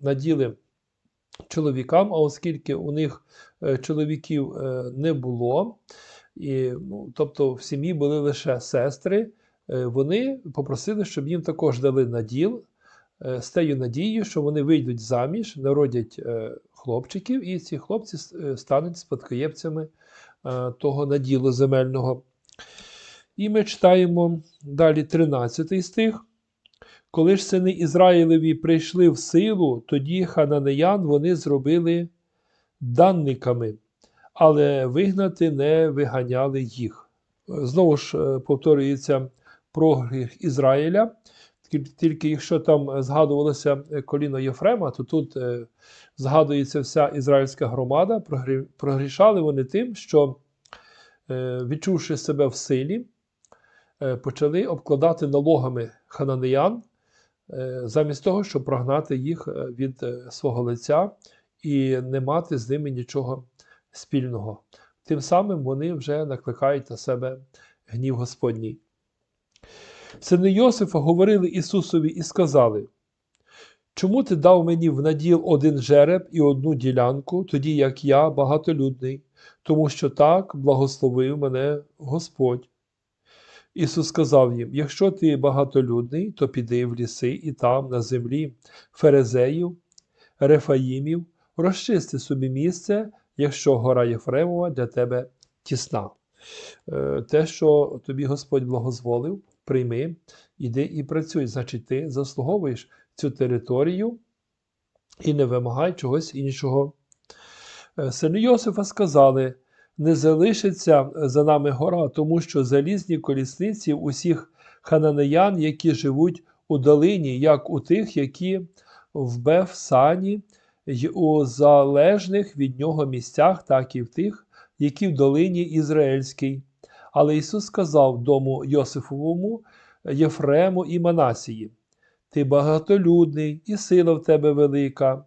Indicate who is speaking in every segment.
Speaker 1: наділи чоловікам, а оскільки у них е, чоловіків е, не було, і, ну, тобто в сім'ї були лише сестри, е, вони попросили, щоб їм також дали наділ з тією надією, що вони вийдуть заміж, народять хлопчиків, і ці хлопці стануть спадкоємцями того наділу земельного. І ми читаємо далі 13 стих. Коли ж сини Ізраїлеві прийшли в силу, тоді хананеян вони зробили данниками, але вигнати не виганяли їх. Знову ж е, повторюється про гріх Ізраїля. Тільки- якщо там згадувалося е, коліно Єфрема, то тут е, згадується вся ізраїльська громада. Прогрішали вони тим, що, відчувши себе в силі, почали обкладати налогами хананеян, замість того, щоб прогнати їх е, від е, свого лиця і не мати з ними нічого спільного. Тим самим вони вже накликають на себе гнів Господній. Сини Йосифа говорили Ісусові і сказали: Чому ти дав мені в наділ один жереб і одну ділянку, тоді як я багатолюдний, тому що так благословив мене Господь. Ісус сказав їм: Якщо ти багатолюдний, то піди в ліси і там, на землі Ферезеїв, Рефаїмів, розчисти собі місце, якщо гора Єфремова для тебе тісна. Е, Те, що тобі Господь благозволив, прийми, іди і працюй. Значить, ти заслуговуєш цю територію і не вимагай чогось іншого. Е, Сини Йосифа сказали: не залишиться за нами гора, тому що залізні колісниці усіх хананеян, які живуть у долині, як у тих, які в Бефсані, й у залежних від нього місцях, так і в тих, які в долині Ізраїльській. Але Ісус сказав дому Йосифовому, Єфрему і Манасії: Ти багатолюдний, і сила в тебе велика.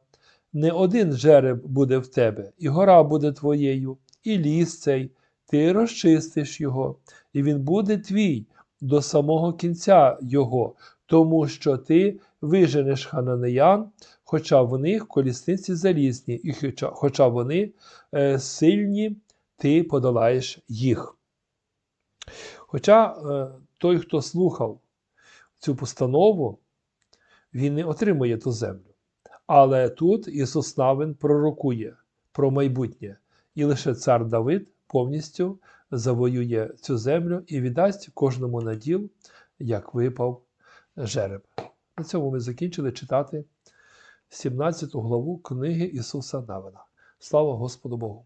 Speaker 1: Не один жереб буде в тебе, і гора буде твоєю, і ліс цей, ти розчистиш його, і він буде твій до самого кінця його, тому що ти виженеш хананеян, хоча в них колісниці залізні, і хоча, хоча вони е, сильні, ти подолаєш їх. Хоча е, той, хто слухав цю постанову, він не отримує ту землю. Але тут Ісус Навин пророкує про майбутнє, і лише цар Давид повністю завоює цю землю і віддасть кожному наділ, як випав жереб. На цьому ми закінчили читати 17 главу книги Ісуса Навина. Слава Господу Богу!